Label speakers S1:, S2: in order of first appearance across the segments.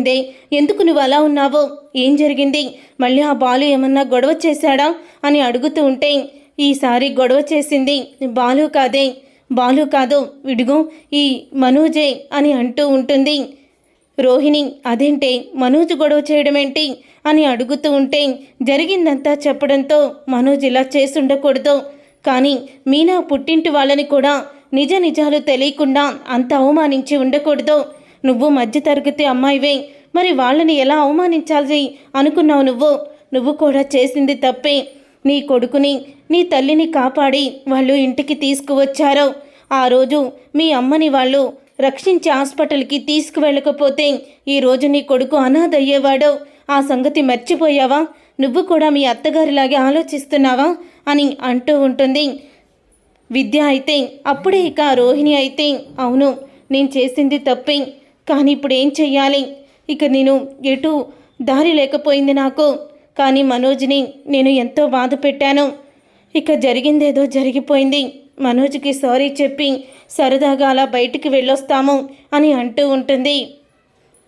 S1: They ఎందుకు నువ్వు అలా ఉన్నావో? ఏం జరిగింది? మళ్ళీ ఆ బాలు ఏమన్నా గొడవ చేశాడా? అని అడుగుతూ ఉంటే ఈసారి గొడవ చేసింది బాలు కాదే. బాలు కాదు విడుగు ఈ మనోజే అని అంటూ ఉంటుంది. రోహిణి అదేంటే? మనోజ్ గొడవ చేయడమేంటి? అని అడుగుతూ ఉంటే జరిగిందంతా చెప్పడంతో మనోజ్ ఇలా చేసుండకూడదు. కానీ మీనా పుట్టింటి వాళ్ళని కూడా నిజ నిజాలు తెలియకుండా అంత అవమానించి ఉండకూడదు. నువ్వు మధ్యతరగతి అమ్మాయివే. మరి వాళ్ళని ఎలా అవమానించాలి అనుకున్నావు నువ్వు? నువ్వు కూడా చేసింది తప్పే. నీ కొడుకుని నీ తల్లిని కాపాడి వాళ్ళు ఇంటికి తీసుకువచ్చారు. ఆ రోజు మీ అమ్మని వాళ్ళు రక్షించి హాస్పిటల్కి తీసుకువెళ్ళకపోతే ఈరోజు నీ కొడుకు అనాథయ్యేవాడు ఆ సంగతి మర్చిపోయావా? నువ్వు కూడా మీ అత్తగారిలాగే ఆలోచిస్తున్నావా? అని అంటూ ఉంటుంది. విద్య అయితే అప్పుడే ఇక రోహిణి అయితే అవును నేను చేసింది తప్పే. కానీ ఇప్పుడు ఏం చెయ్యాలి? ఇక నేను ఎటు దారి లేకపోయింది నాకు. కానీ మనోజ్ని నేను ఎంతో బాధ పెట్టాను. ఇక జరిగిందేదో జరిగిపోయింది. మనోజ్కి సారీ చెప్పి సరదాగా అలా బయటికి వెళ్ళొస్తాము అని అంటూ ఉంటుంది.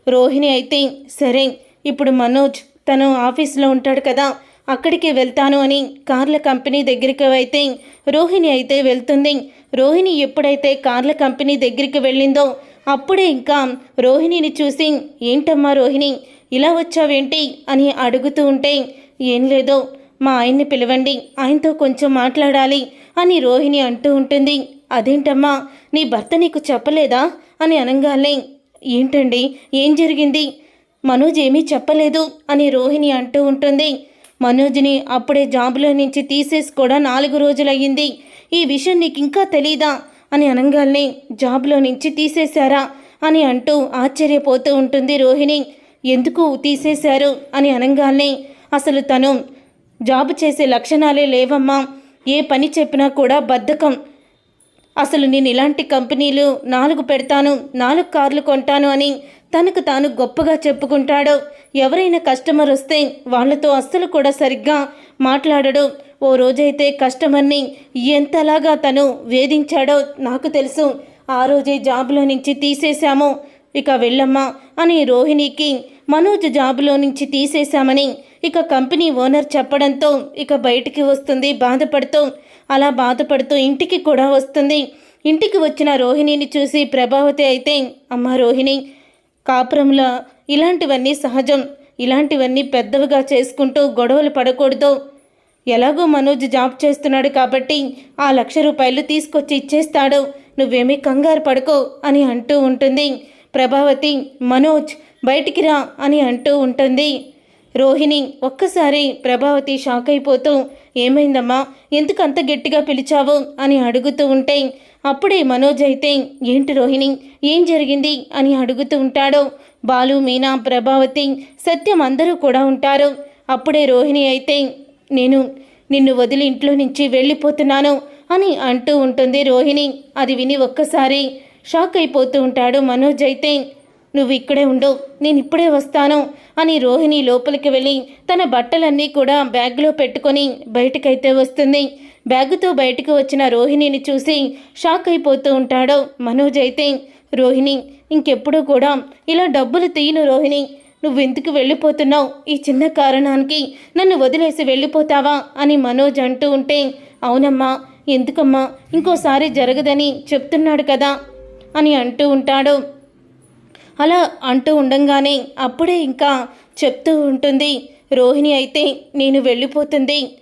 S1: రోహిణి అయితే సరే ఇప్పుడు మనోజ్ తను ఆఫీస్లో ఉంటాడు కదా అక్కడికి వెళ్తాను అని కార్ల కంపెనీ దగ్గరికి అయితే రోహిణి అయితే వెళ్తుంది. రోహిణి ఎప్పుడైతే కార్ల కంపెనీ దగ్గరికి వెళ్ళిందో అప్పుడే ఇంకా రోహిణిని చూసి ఏంటమ్మా రోహిణి ఇలా వచ్చావేంటి? అని అడుగుతూ ఉంటే ఏం లేదో మా ఆయన్ని పిలవండి ఆయనతో కొంచెం మాట్లాడాలి అని రోహిణి అంటూ ఉంటుంది. అదేంటమ్మా నీ భర్త నీకు చెప్పలేదా? అని అనగానే ఏంటండి ఏం జరిగింది? మనోజ్ ఏమీ చెప్పలేదు అని రోహిణి అంటూ ఉంటుంది. మనోజ్ని అప్పుడే జాబులో నుంచి తీసేసుకోవడం నాలుగు రోజులయ్యింది. ఈ విషయం నీకు ఇంకా తెలీదా? అని అనగానే జాబ్లో నుంచి తీసేశారా? అని అంటూ ఆశ్చర్యపోతూ ఉంటుంది రోహిణి. ఎందుకు తీసేశారు? అని అనగానే అసలు తను జాబు చేసే లక్షణాలే లేవమ్మా. ఏ పని చెప్పినా కూడా బద్ధకం. అసలు నేను ఇలాంటి కంపెనీలు నాలుగు పెడతాను నాలుగు కార్లు కొంటాను అని తనకు తాను గొప్పగా చెప్పుకుంటాడు. ఎవరైనా కస్టమర్ వస్తే వాళ్ళతో అస్సలు కూడా సరిగ్గా మాట్లాడడు. ఓ రోజైతే కస్టమర్ని ఎంతలాగా తను వేధించాడో నాకు తెలుసు. ఆ రోజే జాబులో నుంచి తీసేశాము. ఇక వెళ్ళమ్మా అని రోహిణికి మనోజ్ జాబులో నుంచి తీసేశామని ఇక కంపెనీ ఓనర్ చెప్పడంతో ఇక బయటికి వస్తుంది బాధపడుతూ అలా బాధపడుతూ ఇంటికి కూడా వస్తుంది. ఇంటికి వచ్చిన రోహిణిని చూసి ప్రభావతి అయితే అమ్మ రోహిణి కాపురంలో ఇలాంటివన్నీ సహజం. ఇలాంటివన్నీ పెద్దవిగా చేసుకుంటూ గొడవలు పడకూడదు. ఎలాగో మనోజ్ జాబ్ చేస్తున్నాడు కాబట్టి ఆ లక్ష రూపాయలు తీసుకొచ్చి ఇచ్చేస్తాడు. నువ్వేమీ కంగారు పడుకో అని అంటూ ఉంటుంది. ప్రభావతి మనోజ్ బయటికి రా అని అంటూ ఉంటుంది. రోహిణి ఒక్కసారి ప్రభావతి షాక్ అయిపోతూ ఏమైందమ్మా? ఎందుకంత గట్టిగా పిలిచావు? అని అడుగుతూ ఉంటే అప్పుడే మనోజ్ అయితే ఏంటి రోహిణి? ఏం జరిగింది? అని అడుగుతూ ఉంటాడు. బాలు మీనా ప్రభావతి సత్యం అందరూ కూడా ఉంటారు. అప్పుడే రోహిణి అయితే నేను నిన్ను వదిలి ఇంట్లో నుంచి వెళ్ళిపోతున్నాను అని అంటూ ఉంటుంది రోహిణి. అది విని ఒక్కసారి షాక్ అయిపోతూ ఉంటాడు మనోజ్ అయితే. నువ్వు ఇక్కడే ఉండు నేను ఇప్పుడే వస్తాను అని రోహిణి లోపలికి వెళ్ళి తన బట్టలన్నీ కూడా బ్యాగ్లో పెట్టుకొని బయటకైతే వస్తుంది. బ్యాగుతో బయటకు వచ్చిన రోహిణిని చూసి షాక్ అయిపోతూ ఉంటాడు మనోజ్ అయితే. రోహిణి ఇంకెప్పుడు కూడా ఇలా డబ్బులు తీయను రోహిణి. నువ్వెందుకు వెళ్ళిపోతున్నావు? ఈ చిన్న కారణానికి నన్ను వదిలేసి వెళ్ళిపోతావా? అని మనోజ్ అంటూ ఉంటే అవునమ్మా ఎందుకమ్మా? ఇంకోసారి జరగదని చెప్తున్నాడు కదా అని అంటూ ఉంటాడు. అలా అంటూ ఉండంగానే అప్పుడే ఇంకా చెప్తూ ఉంటుంది రోహిణి అయితే నేను వెళ్ళిపోతుంది.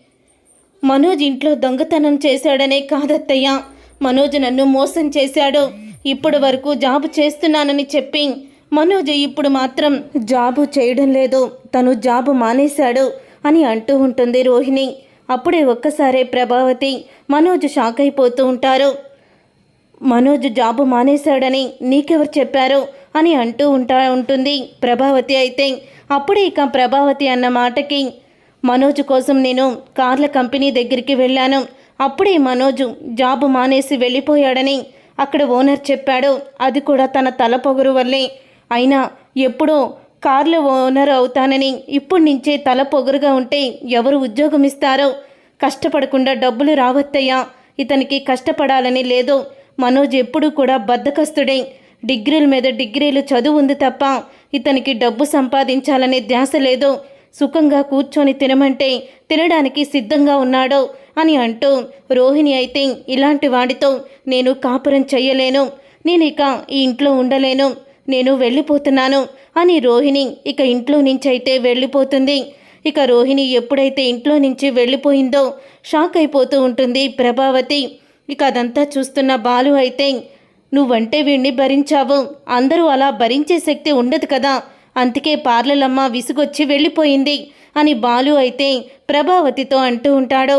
S1: మనోజ్ ఇంట్లో దొంగతనం చేశాడనే కాదత్తయ్య. మనోజ్ నన్ను మోసం చేశాడు. ఇప్పటి వరకు జాబు చేస్తున్నానని చెప్పి మనోజ్ ఇప్పుడు మాత్రం జాబు చేయడం లేదు. తను జాబు మానేశాడు అని అంటూ ఉంటుంది రోహిణి. అప్పుడే ఒక్కసారే ప్రభావతి మనోజ్ షాక్ అయిపోతూ ఉంటారు. మనోజ్ జాబు మానేశాడని నీకెవరు చెప్పారు? అని అంటూ ఉంటా ఉంటుంది ప్రభావతి అయితే. అప్పుడే ఇక ప్రభావతి అన్న మాటకి మనోజ్ కోసం నేను కార్ల కంపెనీ దగ్గరికి వెళ్ళాను. అప్పుడే మనోజు జాబు మానేసి వెళ్ళిపోయాడని అక్కడ ఓనర్ చెప్పాడు. అది కూడా తన తల పొగరు వల్లే. అయినా ఎప్పుడో కార్ల ఓనర్ అవుతానని ఇప్పుడు నుంచే తల పొగరుగా ఉంటే ఎవరు ఉద్యోగం ఇస్తారో కష్టపడకుండా డబ్బులు రావత్తయ్యా. ఇతనికి కష్టపడాలని లేదు మనోజ్ ఎప్పుడూ కూడా బద్దకస్తుడే. డిగ్రీల మీద డిగ్రీలు చదువు ఉంది తప్ప ఇతనికి డబ్బు సంపాదించాలనే ధ్యాస లేదు సుఖంగా కూర్చొని తినమంటే తినడానికి సిద్ధంగా ఉన్నాడు అని అంటూ రోహిణి అయితే ఇలాంటి వాడితో నేను కాపురం చెయ్యలేను. నేను ఇక ఈ ఇంట్లో ఉండలేను. నేను వెళ్ళిపోతున్నాను అని రోహిణి ఇక ఇంట్లో నుంచి అయితే వెళ్ళిపోతుంది. ఇక రోహిణి ఎప్పుడైతే ఇంట్లో నుంచి వెళ్ళిపోయిందో షాక్ అయిపోతూ ఉంటుంది ప్రభావతి. ఇక అదంతా చూస్తున్న బాలు అయితే నువ్వంటే వీణ్ణి భరించావు. అందరూ అలా భరించే శక్తి ఉండదు కదా. అందుకే పార్లలమ్మ విసుగొచ్చి వెళ్ళిపోయింది అని బాలు అయితే ప్రభావతితో అంటూ ఉంటాడు.